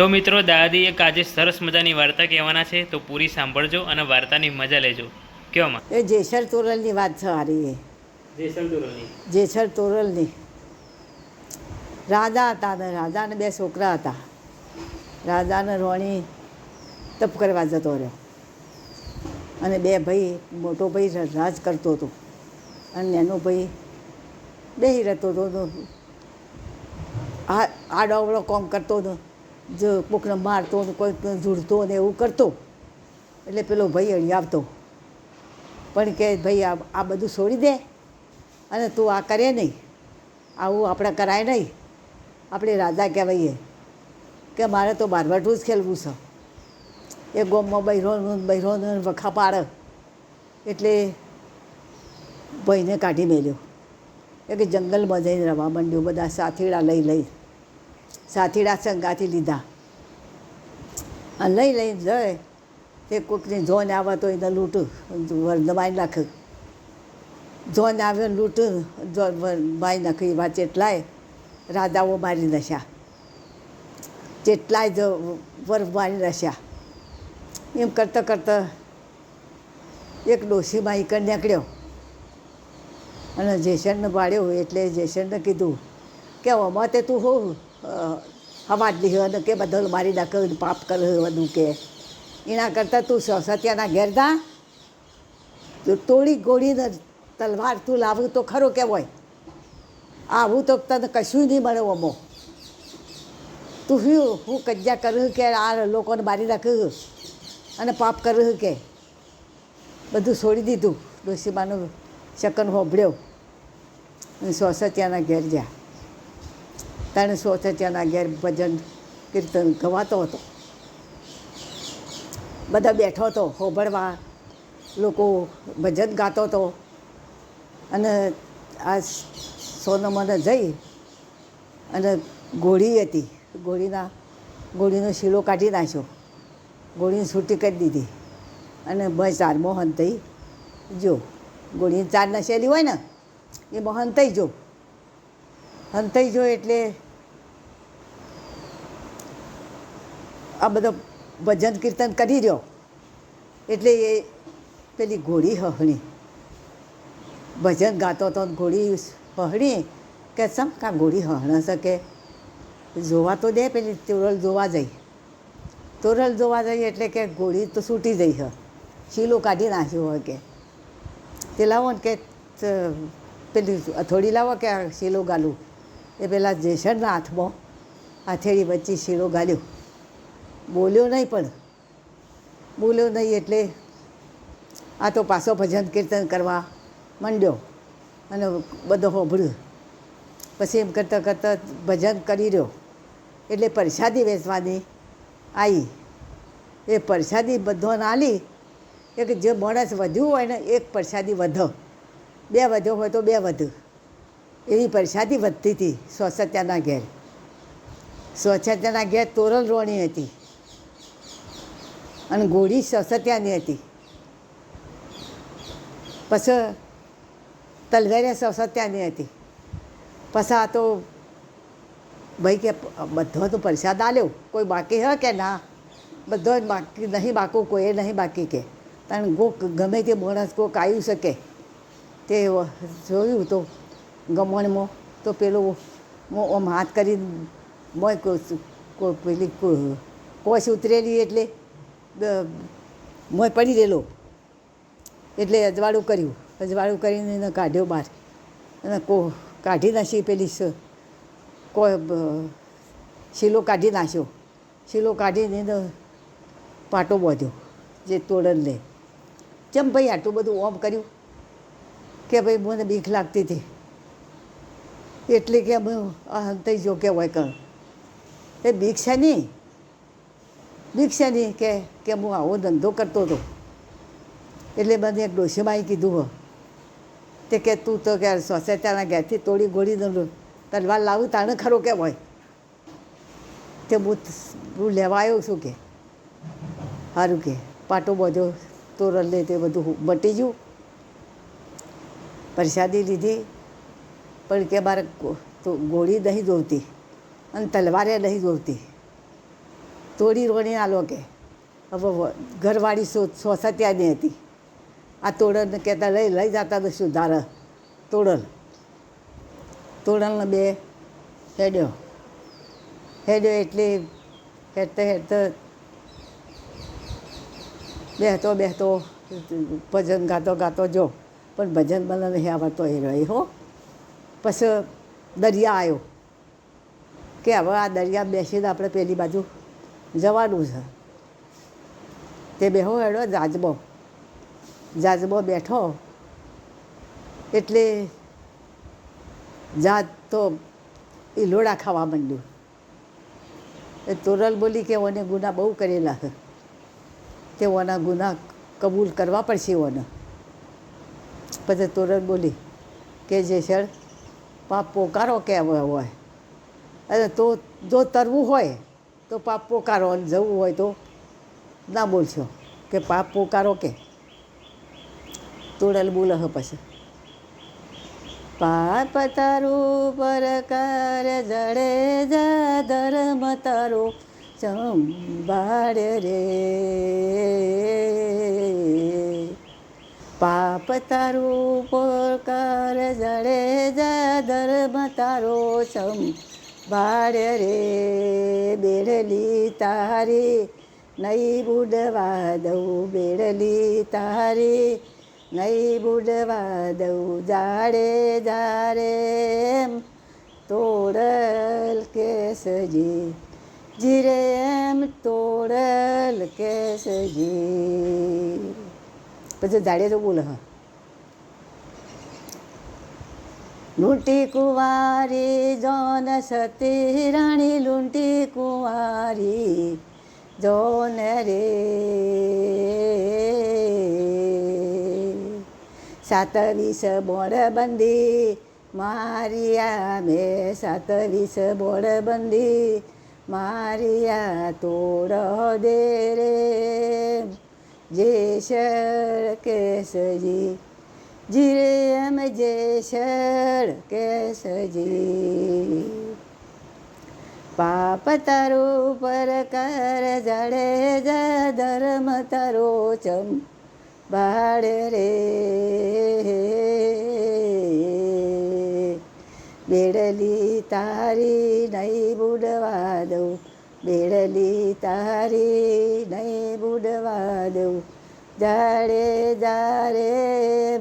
તો મિત્રો દાદી એક આજે સરસ મજાની વાર્તા કહેવાના છે તો પૂરી સાંભળજો અને વાર્તાની મજા લેજો. કેવામાં એ જેસર તોરલની વાત છે હારી એ. જેસર તોરલની. રાજા હતા ને રાજાને બે છોકરા હતા. રાજાને રોણી તપ કરવા જતો રહ્યો. અને બે ભાઈ મોટો ભાઈ રાજ કરતો હતો. અને એનો ભાઈ બેહી રહેતો હતો. તો આ આડો અવળો કોમ કરતો હતો. જો કોકને મારતો ને કોઈકને ઝૂડતો ને એવું કરતો. એટલે પેલો ભાઈ અહીં આવતો. પણ કે ભાઈ આ આ બધું છોડી દે અને તું આ કરે નહીં. આવું આપણે કરાય નહીં. આપણે રાજા કહેવાઈએ કે મારે તો બારવાટું જ ખેલવું છે. એ ગોમમાં બૈરોનું બૈરોનું વખા પાડે. એટલે ભાઈને કાઢી મેલ્યો. એ કે જંગલમાં જઈને રવા માંડ્યું, બધા સાથીડા લઈ લઈ. સાથીડા સંગાથી લીધા. અને લઈ લઈને જાય. તે કોઈકની જોન આવે તો એને લૂંટ દબાઈ નાખે. જોન આવે લૂંટું બાઈ નાખે એવા ચેટલાય રાજાઓ મારી નશ્યા ચેટલાય જ વર મારી નશ્યા એમ કરતાં કરતાં એક ડોશીમાં ઈકડ નીકળ્યો અને જેસનને પાડ્યો એટલે જેસનને કીધું કે અમાતે તે હવા? જ લીધો અને કે બધું મારી નાખે પાપ કરે બધું કે. એના કરતાં તું સત્યાના ઘેર જા. તો તોડી ગોળીને તલવાર તું લાવું તો ખરો કહેવાય. આવું તો તને કશું નહીં મળે અમો તું શું હું કજ્જા કરું કે આ લોકોને મારી નાખ્યું અને પાપ કર્યું કે? બધું છોડી દીધું. ડોસીમાનું શકન હોભળ્યો. અને સોસત્યાના ઘેર જ્યાં તાણે સોસત્યાના ઘેર ભજન કીર્તન ગવાતો હતો. બધા બેઠો હતો, હોભળવા, લોકો ભજન ગાતો હતો. અને આ સોનમને જઈ અને ગોળી હતી. ગોળીના, ગોળીનો શીલો કાઢી નાખ્યો. ગોળીને છૂટી કરી દીધી. અને બસ ચાર મોહન થઈ જો ગોળીની ચાર નશેલી હોય ને, એ મોહન થઈ જો હંતાઈ જો એટલે આ બધો ભજન કીર્તન કરી રહ્યો. એટલે એ પેલી ઘોડી હહણી. ભજન ગાતો તો ઘોડી હહણી કે સમ કાં ઘોડી હહણ શકે. જોવા તો દે પેલી તોરલ જોવા જઈ. તોરલ જોવા જઈ એટલે કે ઘોડી તો છૂટી જઈ હ. શીલો કાઢી નાખ્યો હોય કે. તે લાવો ને કે પેલી અથોડી લાવો કે શીલો ગાલું. એ પેલા જેસરના હાથમાં હથેળી વચ્ચે શીરો ગાલ્યો બોલ્યો નહીં પણ. બોલ્યો નહીં એટલે આ તો પાછો ભજન કીર્તન કરવા માંડ્યો અને બધો હોભળ્યું. પછી એમ કરતાં કરતાં ભજન કરી રહ્યો. એટલે પ્રસાદી વેચવાની આવી એ પ્રસાદી બધો નાલી એક જે માણસ વધ્યું હોય ને એક પ્રસાદી વધ. બે વધ્યો હોય તો બે વધુ એવી પ્રસાદી વધતી હતી સ્વચ્છતાના ઘેર. સ્વચ્છતાના ઘેર તોરલ રોણી હતી. અને ગોળી સ્વસત્યાની હતી. પછી તલવેરિયા સ્વસત્યાની હતી. પછી આ તો ભાઈ કે બધો તો પ્રસાદ આલ્યો. કોઈ બાકી હે કે ના? બધો બાકી, નહીં બાકું કોઈ નહીં બાકી કે. કારણ કોક ગમે તે માણસ કોક આવી શકે. તે જોયું તો ગમણમાં તો પેલું હું આમ હાથ કરી મોય પેલી કોશ ઉતરેલી એટલે મોય પડી રહેલો. એટલે અજવાળું કર્યું. અજવાળું કરીને એને કાઢ્યો બહાર. અને કો કાઢી નાખી પેલી કો શીલો કાઢી નાખ્યો. શીલો કાઢીને એને પાટો બાંધ્યો, જે તોડન લે. ચમ ભાઈ આટલું બધું ઓમ કર્યું? કે ભાઈ મને બીક લાગતી હતી. એટલે કે હંતાઈ જો કે હોય કણ. એ બીક નહીં. બીક નહીં કે કે હું આવો ધંધો કરતો હતો. એટલે મને એક ડોશીમાએ કીધું હો. તે કે તું તો કે સોસાયટીના ઘેરથી તોડી ગોળી દઉં તલવાર લાવું તાણે ખરો કે હોય તે હું હું લેવા આવ્યો છું કે. સારું કે, પાટો બધો તોરણ લે તે બધું મટી ગયું. પ્રસાદી લીધી. પણ કે તો ગોળી નહીં જોવતી અને તલવારે નહીં જોવતી. તોડી રોણી આલો કે, હવે ઘરવાળી સો સોસા ત્યાંની હતી. આ તોડલને કહેતા લઈ લઈ જતા તો સુધાર તોડલ તોડલને બે હેડ્યો. હેડ્યો એટલે હેડતા હેડતા બેહતો બેહતો ભજન ગાતો ગાતો જો. પણ ભજન મને નહીં આવડતો એ રહ્યો હો. પછી દરિયા આવ્યો. કે હવે આ દરિયા બેસીને આપણે પેલી બાજુ જવાનું છે. તે બેહો એડો જાજબો જાજબો બેઠો. એટલે જાત તો એ લોડા ખાવા માંડ્યું. એ તોરલ બોલી કે ઓને ગુના બહુ કરેલા છે. તે ઓના ગુના કબૂલ કરવા પડશે ઓને. પછી તોરલ બોલી કે જે સર પાપ પોકારો કે હોય. અરે તો જો તરવું હોય, તો પાપ પોકારો અને જવું હોય તો ના બોલશો. કે પાપ પોકારો કે? તોડેલ બોલે પછી. પાપ તારું પરકાર જડે જા, ધર્મ તારો સંભાળ રે. પાપ તારો પોકાર જડે ધર્મ તારો ભાડ રે, બેડલી તારી નહીં બુડવા દઉં બેડલી તારી નહીં બુડવા દઉં જાડે જારે તોડલ કેસજી, જીરે એમ તોડલ કેસજી. પછી જાડે તો બોલે હા લૂંટી કુંવારી જોન સતી રાણી લૂંટી કુંવારી જોન રે સાત વીસ બોળ બંધી મારિયા મેં સાત વીસ બોળ બંધી મારિયા તોડ દે રે જે શર કેસજી જીરે એમ જે શર કેસજી પાપ તારું પર કર જડે જ ધર્મ તારો ચમ બાળ રે બેડલી તારી નહીં બુડવા દઉં જાડે જારે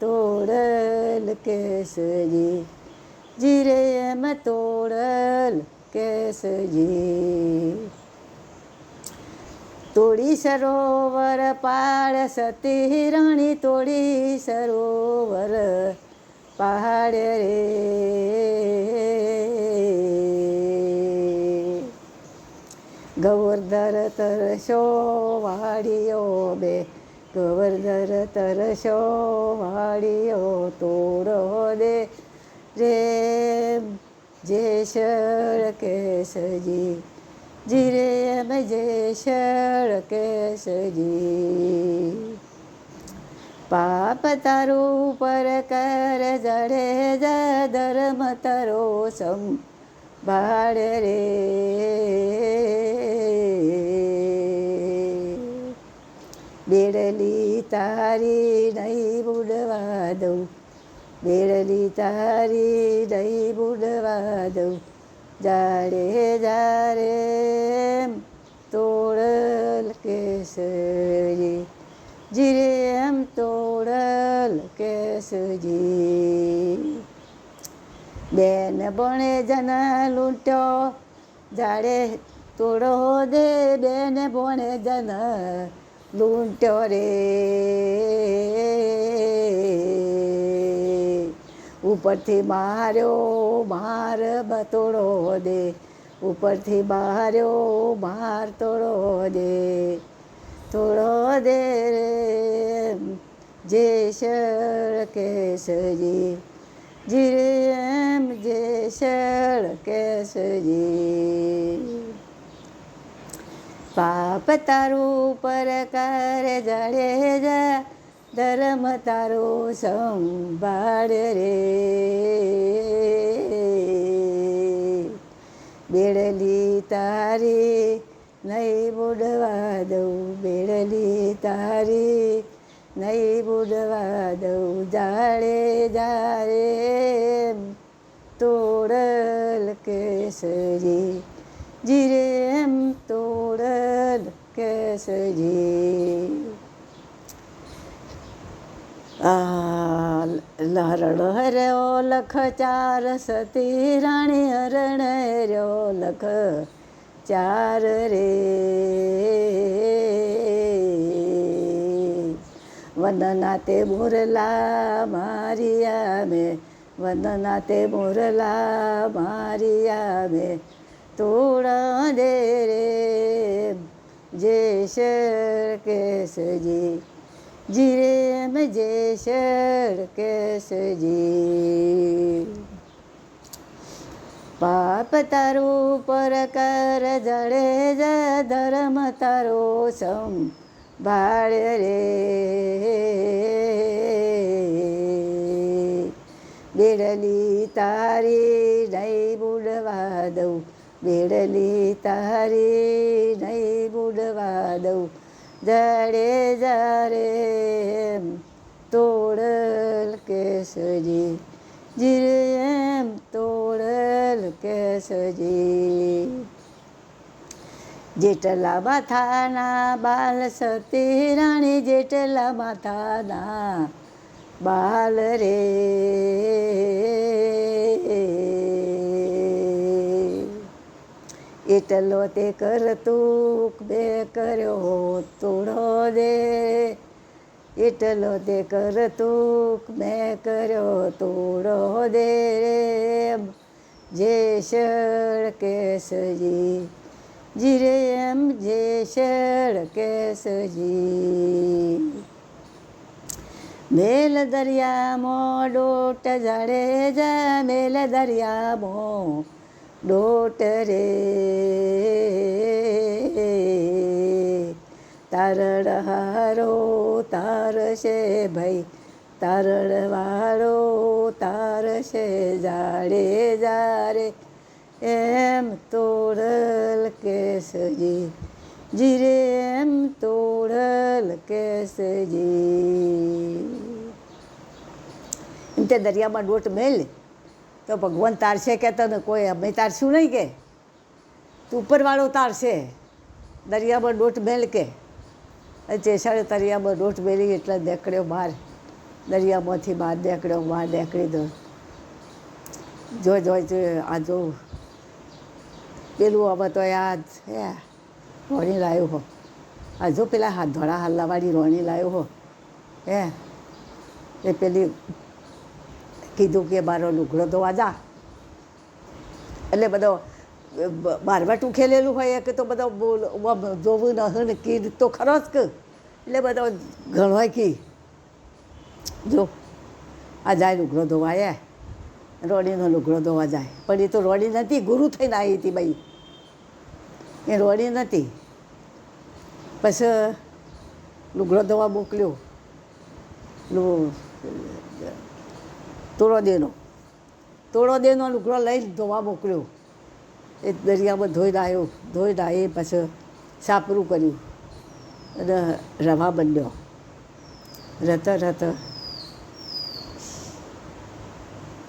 તોડલ કેસજી. જીરે એમ તોડલ કેસજી. તોડી સરોવર પાડ સતી રાણી તોડી સરોવર પહાડ રે. ગૌરધર તરશો વાડીઓ બે ગોવર્ધર તરશો વાડીઓ તોડો દે રે જે શર કેસજી જીરે એમ જે શર કેસજી પાપ તારું પર કર જડે જ ધર્મ તારો સંભાળ રે. બેડલી તારી નહીં બુડવા દઉં. બેડલી તારી નહીં બુડવા દઉં. જાડે જારે તોડલ કેસરી જીરે એમ તોડલ કેસજી બેન બણે જન લૂંટ્યો જાડે તોડો દે, બેન ભણે જન લૂંટ્યો રે. ઉપરથી માર્યો, માર બતોડો દે. ઉપરથી માર્યો, માર તોડો દે. તોડો દે રે, જે શર કેસજી જીરે એમ જે શળ કેસજી પાપ તારું પર કર જડે જા, ધર્મ તારો સંભાળ રે. બેડલી તારી નહીં બુડવા દઉં, બેડલી તારી નહીં બુડવા દઉં જાડે જારે. તોડલ કેસરી, જીરે એમ તોડલ કેસરી. લહરણ હર્યો, લખ ચાર સતી રાણી હરણ હર્યો, લખ ચાર રે. વંદના તે મોરલા મારિયા મેં વંદના તે મોરલા મારિયા મેં તોડા દે રે જેશર કેસજી. જીરે મે જેશર કેસજી. પાપ તારું પર કર જડે જ ધર્મ તારો સમ. ભાળ રે. બેડલી તારી નહીં બુડવા દઉં. બેડલી તારી નહીં બુડવા દઉં. જડે જારે તોડલ કેસજી જીરે એમ તોડલ કેસજી જેટલા માથાના બાલ સતી રાણી, જેટલા માથાના બાલ રે. એટલો તે કરતું બે કર્યો તોડો દે એટલો તે કરતું મેં કર્યો તોડો દે રે. જે શળ કેસજી જીરે એમ જે શેળ કેસજી. મેલ દરિયામો ડોટ જાડે જા મેલ દરિયામો ડોટ રે. તારડ હારો તારશે ભાઈ, તારડ વાળો તારશે જાડે જારે. એમ તોડલ કેસજી જીરે એમ તોડલ કેસજી એમ તે દરિયામાં ડોટ મેલ. તો ભગવાન તારશે કે તને કોઈ? અમે તારશું નહીં કે? તું ઉપરવાળો તારશે દરિયામાં ડોટ મેલ કે? ચેસાડે દરિયામાં ડોટ મેલી એટલે દેખડ્યો બહાર દરિયામાંથી બહાર દેખડ્યો, બહાર દેખડી દો. જો જો આ જો પેલું હવે તો યાદ હે રોણી લાવ્યો હો. આ જો પેલા હાથ ધોળા હલ્લાવાળી રોણી લાવ્યો હો. હે. એ પેલી કીધું કે મારો લુગડો ધોવા જા. એટલે બધો બારવાટું ખેલેલું હોય કે તો બધો બોલ જોવું ન કીડ તો ખરો જ કે. એટલે બધો ઘણો કી. જો, આ જાય લુગડો ધોવા રોડીનો લુગડો ધોવા જાય. પણ એ તો રોડી નથી, ગુરુ થઈને આવી હતી ભાઈ એ રોડી નથી. પછી લુગડો ધોવા મોકલ્યો. તોડો દેનો તોડો દેનો લુગડો લઈને ધોવા મોકલ્યો. એ દરિયામાં ધોઈ લાવ્યો ધોઈ લાવી પછી સાપરું કર્યું અને રવા બન્યો. રત રત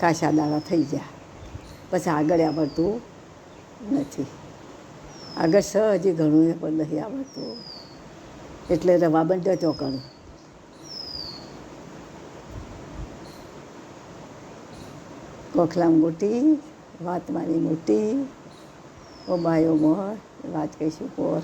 કાશા દાણા થઈ ગયા. પછી આગળ આવડતું નથી. આગળ સ હજી ઘણું એ પણ નહીં આવડતું. એટલે રવા બંધ્યો તો કણ કોખલામ મોટી વાત મારી મોટી, ઓ બાયો મોર વાત કહીશું પોર.